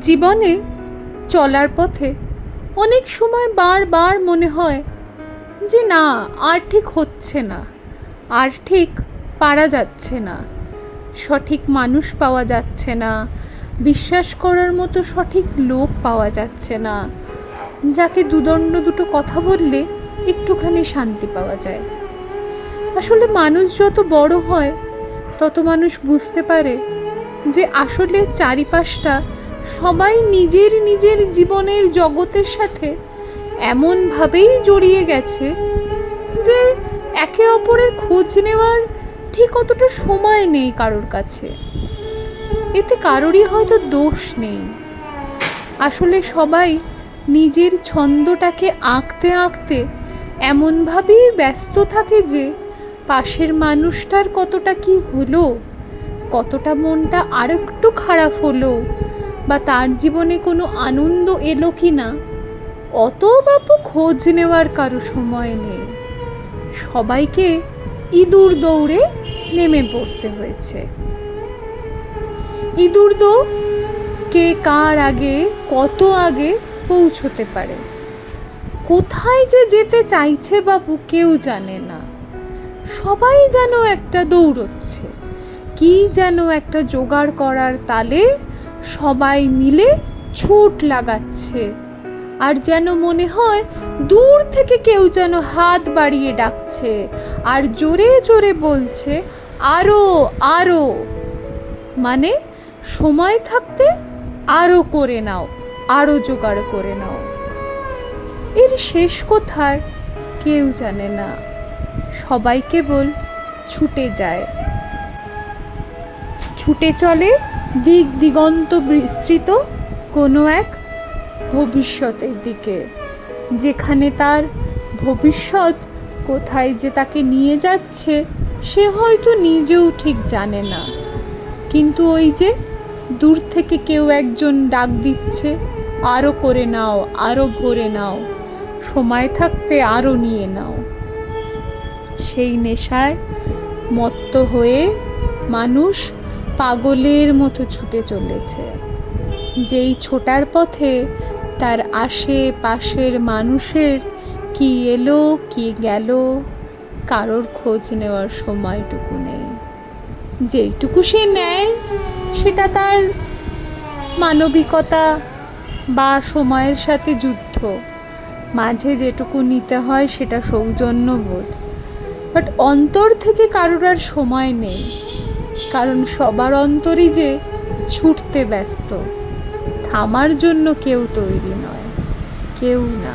জীবনে চলার পথে অনেক সময় বারবার মনে হয় যে না, আর ঠিক হচ্ছে না, আর ঠিক পারা যাচ্ছে না, সঠিক মানুষ পাওয়া যাচ্ছে না, বিশ্বাস করার মতো সঠিক লোক পাওয়া যাচ্ছে না, যাকে দুদণ্ড দুটো কথা বললে একটুখানি শান্তি পাওয়া যায়। আসলে মানুষ যত বড় হয়, তত মানুষ বুঝতে পারে যে আসলে চারিপাশটা সবাই নিজের নিজের জীবনের জগতের সাথে এমনভাবেই জড়িয়ে গেছে যে একে অপরের খোঁজ নেওয়ার ঠিক অতটা সময় নেই কারোর কাছে। এতে কারোরই হয়তো দোষ নেই। আসলে সবাই নিজের ছন্দটাকে আঁকতে আঁকতে এমনভাবেই ব্যস্ত থাকে যে পাশের মানুষটার কতটা কি হলো, কতটা মনটা আরেকটু খারাপ হলো। বা তার জীবনে কোনো আনন্দ এলো কি না? অত বাপু খোঁজ নেওয়ার কারও সময় নেই। সবাইকে ইঁদুর দৌড়ে নেমে পড়তে হয়েছে। ইঁদুর দৌড় কে কার আগে, কত আগে পৌঁছতে পারে? কোথায় যে যেতে চাইছে বাবু কেউ জানে না। সবাই যেন একটা দৌড়চ্ছে। কি যেন একটা জোগাড় করার তালে সবাই মিলে ছুট লাগাচ্ছে। আর যেন মনে হয় দূর থেকে কেউ যেন হাত বাড়িয়ে ডাকছে আর জোরে জোরে বলছে, আরও আরও। মানে সময় থাকতে আরও করে নাও, আরও জোগাড় করে নাও। এর শেষ কোথায় কেউ জানে না, সবাই কেবল ছুটে যায়। ছুটে চলে দিক দিগন্ত বিস্তৃত কোনো এক ভবিষ্যতের দিকে, যেখানে তার ভবিষ্যৎ কোথায় যে তাকে নিয়ে যাচ্ছে, সে হয়তো নিজেও ঠিক জানে না। কিন্তু ওই যে দূর থেকে কেউ একজন ডাক দিচ্ছে আরও করে নাও আরও ভরে নাও, সময় থাকতে আরও নিয়ে নাও। সেই নেশায় মত্ত হয়ে মানুষ পাগলের মতো ছুটে চলেছে। যেই ছোটার পথে তার আশেপাশের মানুষের কি এলো, কি গেল, কারোর খোঁজ নেওয়ার সময়টুকু নেই। যেইটুকু সে নেয়, সেটা তার মানবিকতা বা সময়ের সাথে যুদ্ধ। মাঝে যেটুকু নিতে হয় সেটা সৌজন্যবোধ। বাট অন্তর থেকে কারোর আর সময় নেই। কারণ সবার অন্তরই যে ছুটতে ব্যস্ত থামার জন্য কেউ তৈরি নয় কেউ না।